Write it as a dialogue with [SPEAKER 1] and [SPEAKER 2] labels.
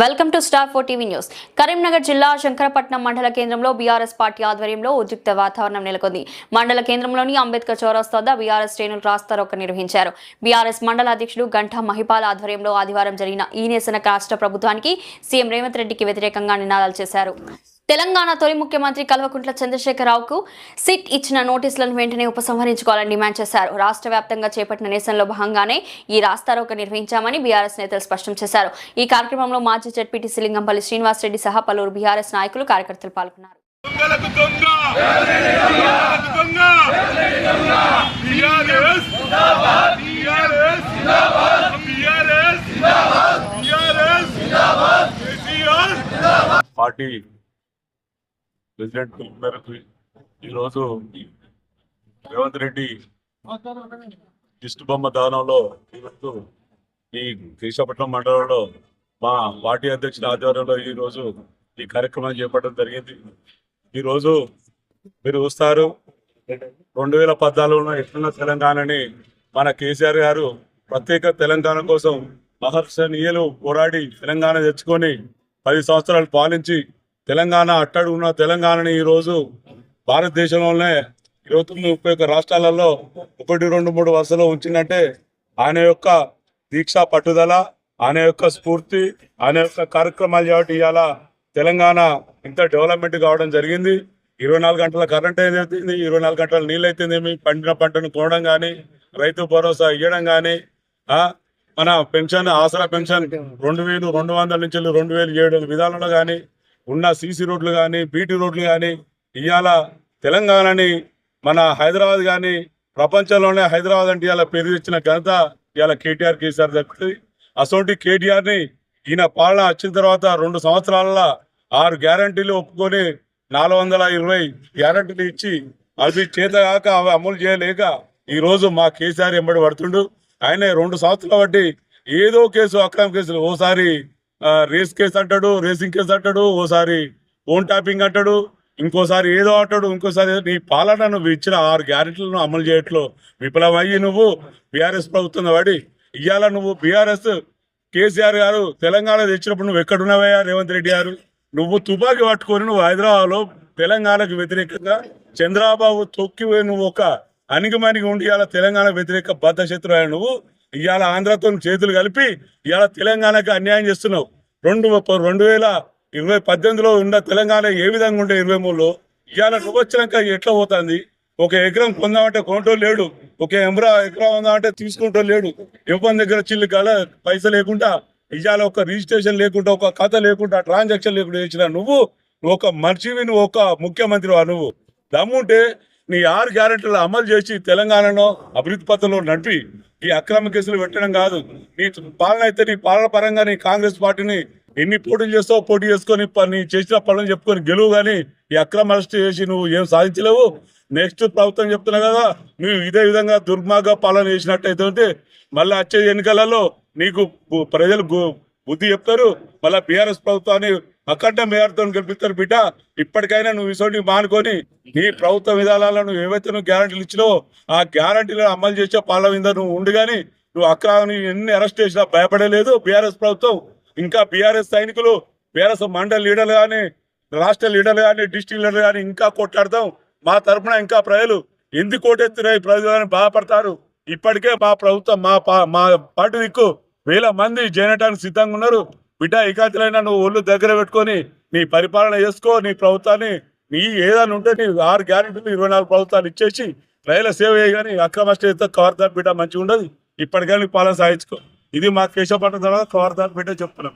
[SPEAKER 1] Welcome to star four TV news. Karimnagar జిల్లా శంకరపట్నం మండల కేంద్రంలో బీఆర్ఎస్ పార్టీ ఆధ్వర్యంలో ఉద్రిక్త వాతావరణం నెలకొంది. మండల కేంద్రంలోని అంబేద్కర్ చౌరస్తా వద్ద బీఆర్ఎస్ శ్రేణులు రాస్తారోక నిర్వహించారు. బీఆర్ఎస్ మండల అధ్యక్షుడు గంటా మహిపాల్ ఆధ్వర్యంలో ఆదివారం జరిగిన ఈ నిరసన రాష్ట్ర ప్రభుత్వానికి సీఎం రేవంత్ రెడ్డికి వ్యతిరేకంగా నినాదాలు చేశారు. తెలంగాణ తొలి ముఖ్యమంత్రి కల్వకుంట్ల చంద్రశేఖరరావుకు సిట్ ఇచ్చిన నోటీసులను వెంటనే ఉపసంహరించుకోవాలని డిమాండ్ చేశారు. రాష్ట్ర వ్యాప్తంగా చేపట్టిన నిరసనలో భాగంగానే ఈ రాస్తారోక నిర్వహించామని బీఆర్ఎస్ నేతలు స్పష్టం చేశారు. ఈ కార్యక్రమంలో మాజీ జడ్పీటీసీ లింగంపల్లి శ్రీనివాసరెడ్డి సహా పలువురు బీఆర్ఎస్ నాయకులు కార్యకర్తలు పాల్గొన్నారు.
[SPEAKER 2] దొంగలకు ప్రెసిడెంట్ మేరకు ఈరోజు రేవంత్ రెడ్డి దిష్టి బొమ్మ ఈరోజు ఈ శ్రీశాపట్నం మండలంలో మా పార్టీ అధ్యక్షుల ఆధ్వర్యంలో ఈరోజు ఈ కార్యక్రమం చేపట్టడం జరిగింది. ఈరోజు మీరు చూస్తారు రెండు వేల పద్నాలుగులో ఎట్లున్న తెలంగాణని మన కేసీఆర్ గారు ప్రత్యేక తెలంగాణ కోసం మహర్షనీయులు పోరాడి తెలంగాణ తెచ్చుకొని పది సంవత్సరాలు పాలించి తెలంగాణ అట్టడుగున్న తెలంగాణని ఈరోజు భారతదేశంలోనే ఇరవై తొమ్మిది ముప్పై ఒక్క రాష్ట్రాలలో ఒకటి రెండు మూడు వరుసలో ఉంచిందంటే ఆయన యొక్క దీక్షా పట్టుదల ఆయన యొక్క స్ఫూర్తి ఆయన యొక్క కార్యక్రమాలు కాబట్టి ఇవాళ తెలంగాణ ఇంత డెవలప్మెంట్ కావడం జరిగింది. ఇరవై నాలుగు గంటల కరెంట్ అయితే ఇరవై నాలుగు గంటల నీళ్ళు అయితేనేమి పండిన పంటను కోవడం కానీ రైతు భరోసా ఇవ్వడం కానీ మన పెన్షన్ ఆసరా పెన్షన్ రెండు వేలు రెండు వందల నుంచి రెండు వేలు ఏడు వేల విధానంలో కానీ ఉన్న సీసీ రోడ్లు కానీ బీటీ రోడ్లు కానీ ఇవాళ తెలంగాణని మన హైదరాబాద్ కానీ ప్రపంచంలోనే హైదరాబాద్ అంటే ఇలా పేరు తెచ్చిన ఘనత ఇవాళ కేటీఆర్ కేసీఆర్ దక్కుతుంది అసోంటి కేటీఆర్ని ఈయన పాలన వచ్చిన తర్వాత రెండు సంవత్సరాలలో ఆరు గ్యారంటీలు ఒప్పుకొని నాలుగు వందల ఇరవై గ్యారంటీలు ఇచ్చి అవి చేత కాక అవి అమలు చేయలేక ఈరోజు మా కేసీఆర్ ఎంబడి పడుతుండు. ఆయన రెండు సంవత్సరాల బట్టి ఏదో కేసు అక్రమ కేసులు ఓసారి రేస్ కేసు అంటాడు రేసింగ్ కేసు అంటాడు ఓసారి ఫోన్ ట్యాపింగ్ అంటాడు ఇంకోసారి ఏదో అంటాడు ఇంకోసారి నీ పాలన నువ్వు ఇచ్చిన ఆరు గ్యారెంటీలను అమలు చేయట్లో. విఫలమయ్యి నువ్వు బీఆర్ఎస్ ప్రభుత్వం వాడి. ఇవాళ నువ్వు బీఆర్ఎస్ కేసీఆర్ గారు తెలంగాణ తెచ్చినప్పుడు నువ్వు ఎక్కడున్నావయ్యా రేవంత్ రెడ్డి గారు? నువ్వు తుపాకీ పట్టుకొని నువ్వు హైదరాబాద్లో తెలంగాణకు వ్యతిరేకంగా చంద్రబాబు తొక్కి నువ్వు ఒక అణిగిమణిగి ఉండి ఇవాళ తెలంగాణ వ్యతిరేక బద్ధశత్రువు నువ్వు. ఇవాళ ఆంధ్రతో చేతులు కలిపి ఇవాళ తెలంగాణకు అన్యాయం చేస్తున్నావు. రెండు రెండు వేల ఇరవై పద్దెనిమిదిలో ఉన్న తెలంగాణ ఏ విధంగా ఉండే ఇరవై మూడులో? ఇవాళ నువ్వు వచ్చినాక ఎట్లా పోతుంది? ఒక ఎకరం కొందామంటే కొనటో లేడు. ఒక ఎంబ్రా ఎకరం ఉందామంటే తీసుకుంటూ లేడు. ఇవ్వని దగ్గర చిల్లు కాల పైసలు లేకుండా ఇవాళ ఒక రిజిస్ట్రేషన్ లేకుండా ఒక కథ లేకుండా ట్రాన్సాక్షన్ లేకుండా చేసిన నువ్వు ఒక మనిషివి నువ్వు ఒక ముఖ్యమంత్రి నువ్వు? దమ్ముంటే నీ ఆరు గ్యారెంటీలు అమలు చేసి తెలంగాణలో అభివృద్ధి పథంలో నడిపి ఈ అక్రమ కేసులు పెట్టడం కాదు. నీ పాలన అయితే నీ పాలన పరంగా నీ కాంగ్రెస్ పార్టీని ఎన్ని పోటీలు చేస్తావు పోటీ చేసుకొని ప- నీ చేసిన పనులను చెప్పుకొని గెలువు కానీ ఈ అక్రమ అరెస్ట్ చేసి నువ్వు ఏం సాధించలేవు. నెక్స్ట్ ప్రభుత్వం చెప్తున్నా కదా నువ్వు ఇదే విధంగా దుర్మార్గ పాలన చేసినట్టయితే ఉంటే మళ్ళీ వచ్చే ఎన్నికలలో నీకు ప్రజలు బుద్ధి చెప్తారు. మళ్ళీ బీఆర్ఎస్ ప్రభుత్వాన్ని అఖండ మేయర్తో గెలిపిస్తారు బిడ్డ. ఇప్పటికైనా నువ్వు ఇసోటి మానుకొని నీ ప్రభుత్వ విధానాలను నువ్వు ఏవైతే నువ్వు గ్యారంటీలు ఇచ్చినావో ఆ గ్యారంటీలను అమలు చేసే పాలన మీద నువ్వు ఉండు కానీ నువ్వు అక్రమాన్ని ఎన్ని అరెస్ట్ చేసినా భయపడలేదు. బీఆర్ఎస్ ప్రభుత్వం ఇంకా బీఆర్ఎస్ సైనికులు బీఆర్ఎస్ మండల లీడర్లు కానీ రాష్ట్ర లీడర్లు కానీ డిస్ట్రిక్ట్ లీడర్లు కానీ ఇంకా కొట్లాడతాం. మా తరఫున ఇంకా ప్రజలు ఎందుకు కోటెత్తున్నాయి ప్రజలని బాధపడతారు. ఇప్పటికే మా ప్రభుత్వం మా పా- మా పార్టీ దిక్కు వేల మంది చేయడానికి సిద్ధంగా ఉన్నారు. బిడ్డ ఏకాతులైనా నువ్వు ఒళ్ళు దగ్గర పెట్టుకొని నీ పరిపాలన చేసుకో నీ ప్రభుత్వాన్ని నీ ఏదైనా ఉంటే నీ ఆరు గ్యారెంటీలు ఇరవై నాలుగు ప్రభుత్వాలు ఇచ్చేసి రైల సేవ చేయగానే అక్రమ స్టేజ్తో కవర్దార్ బిడ్డ మంచిగా ఉండదు. ఇప్పటికైనా నీ పాలన సాగించుకో. ఇది మా కేశవపట్నం తర్వాత కవర్దార్ బిడ్డ చెప్తున్నాం.